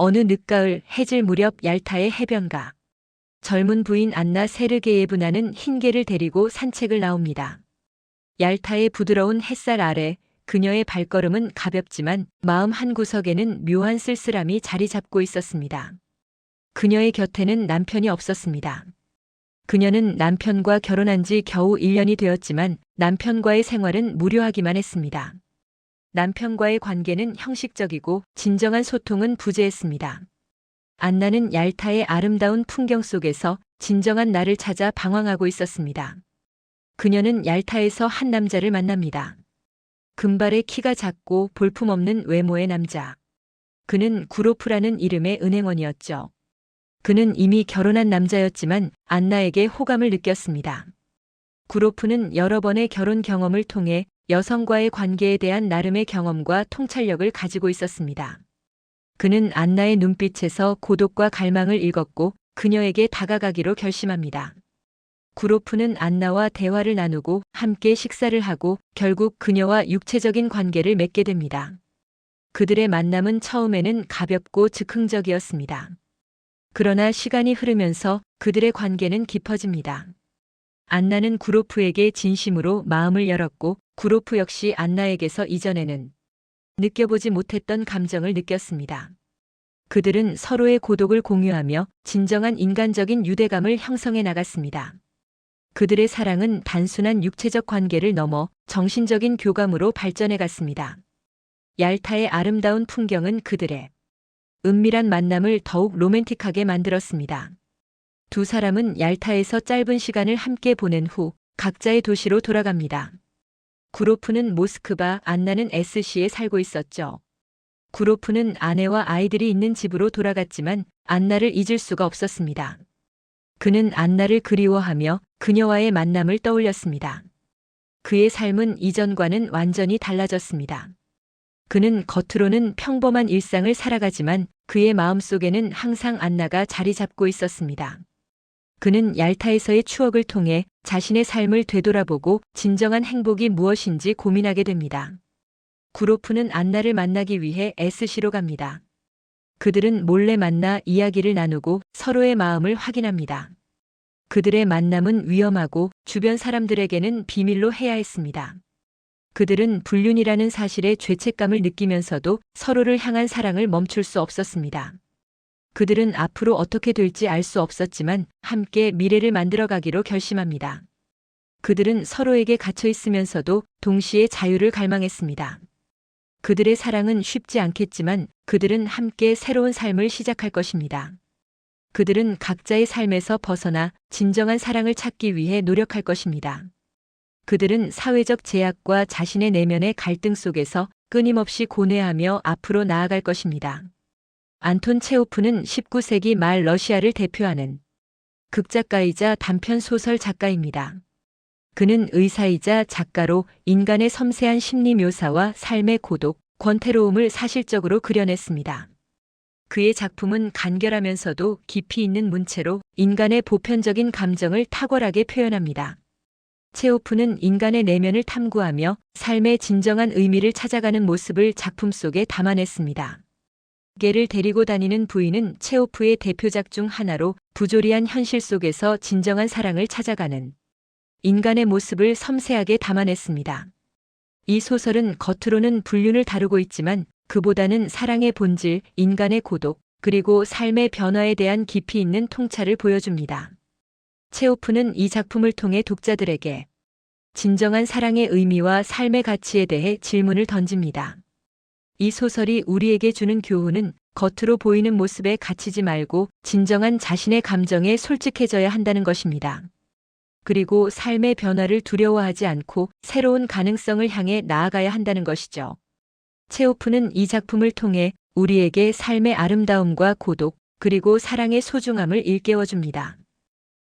어느 늦가을 해질 무렵 얄타의 해변가. 젊은 부인 안나 세르게예브나는 흰 개를 데리고 산책을 나옵니다. 얄타의 부드러운 햇살 아래 그녀의 발걸음은 가볍지만 마음 한구석에는 묘한 쓸쓸함이 자리 잡고 있었습니다. 그녀의 곁에는 남편이 없었습니다. 그녀는 남편과 결혼한 지 겨우 1년이 되었지만 남편과의 생활은 무료하기만 했습니다. 남편과의 관계는 형식적이고 진정한 소통은 부재했습니다. 안나는 얄타의 아름다운 풍경 속에서 진정한 나를 찾아 방황하고 있었습니다. 그녀는 얄타에서 한 남자를 만납니다. 금발의 키가 작고 볼품없는 외모의 남자. 그는 구로프라는 이름의 은행원이었죠. 그는 이미 결혼한 남자였지만 안나에게 호감을 느꼈습니다. 구로프는 여러 번의 결혼 경험을 통해 여성과의 관계에 대한 나름의 경험과 통찰력을 가지고 있었습니다. 그는 안나의 눈빛에서 고독과 갈망을 읽었고 그녀에게 다가가기로 결심합니다. 구로프는 안나와 대화를 나누고 함께 식사를 하고 결국 그녀와 육체적인 관계를 맺게 됩니다. 그들의 만남은 처음에는 가볍고 즉흥적이었습니다. 그러나 시간이 흐르면서 그들의 관계는 깊어집니다. 안나는 구로프에게 진심으로 마음을 열었고 구로프 역시 안나에게서 이전에는 느껴보지 못했던 감정을 느꼈습니다. 그들은 서로의 고독을 공유하며 진정한 인간적인 유대감을 형성해 나갔습니다. 그들의 사랑은 단순한 육체적 관계를 넘어 정신적인 교감으로 발전해 갔습니다. 얄타의 아름다운 풍경은 그들의 은밀한 만남을 더욱 로맨틱하게 만들었습니다. 두 사람은 얄타에서 짧은 시간을 함께 보낸 후 각자의 도시로 돌아갑니다. 구로프는 모스크바, 안나는 SC에 살고 있었죠. 구로프는 아내와 아이들이 있는 집으로 돌아갔지만 안나를 잊을 수가 없었습니다. 그는 안나를 그리워하며 그녀와의 만남을 떠올렸습니다. 그의 삶은 이전과는 완전히 달라졌습니다. 그는 겉으로는 평범한 일상을 살아가지만 그의 마음속에는 항상 안나가 자리 잡고 있었습니다. 그는 얄타에서의 추억을 통해 자신의 삶을 되돌아보고 진정한 행복이 무엇인지 고민하게 됩니다. 구로프는 안나를 만나기 위해 SC로 갑니다. 그들은 몰래 만나 이야기를 나누고 서로의 마음을 확인합니다. 그들의 만남은 위험하고 주변 사람들에게는 비밀로 해야 했습니다. 그들은 불륜이라는 사실에 죄책감을 느끼면서도 서로를 향한 사랑을 멈출 수 없었습니다. 그들은 앞으로 어떻게 될지 알 수 없었지만 함께 미래를 만들어가기로 결심합니다. 그들은 서로에게 갇혀 있으면서도 동시에 자유를 갈망했습니다. 그들의 사랑은 쉽지 않겠지만 그들은 함께 새로운 삶을 시작할 것입니다. 그들은 각자의 삶에서 벗어나 진정한 사랑을 찾기 위해 노력할 것입니다. 그들은 사회적 제약과 자신의 내면의 갈등 속에서 끊임없이 고뇌하며 앞으로 나아갈 것입니다. 안톤 체오프는 19세기 말 러시아를 대표하는 극작가이자 단편 소설 작가입니다. 그는 의사이자 작가로 인간의 섬세한 심리 묘사와 삶의 고독, 권태로움을 사실적으로 그려냈습니다. 그의 작품은 간결하면서도 깊이 있는 문체로 인간의 보편적인 감정을 탁월하게 표현합니다. 체오프는 인간의 내면을 탐구하며 삶의 진정한 의미를 찾아가는 모습을 작품 속에 담아냈습니다. 개를 데리고 다니는 부인은 체오프의 대표작 중 하나로 부조리한 현실 속에서 진정한 사랑을 찾아가는 인간의 모습을 섬세하게 담아냈습니다. 이 소설은 겉으로는 불륜을 다루고 있지만 그보다는 사랑의 본질, 인간의 고독, 그리고 삶의 변화에 대한 깊이 있는 통찰을 보여줍니다. 체오프는 이 작품을 통해 독자들에게 진정한 사랑의 의미와 삶의 가치에 대해 질문을 던집니다. 이 소설이 우리에게 주는 교훈은 겉으로 보이는 모습에 갇히지 말고 진정한 자신의 감정에 솔직해져야 한다는 것입니다. 그리고 삶의 변화를 두려워하지 않고 새로운 가능성을 향해 나아가야 한다는 것이죠. 체오프는 이 작품을 통해 우리에게 삶의 아름다움과 고독, 그리고 사랑의 소중함을 일깨워줍니다.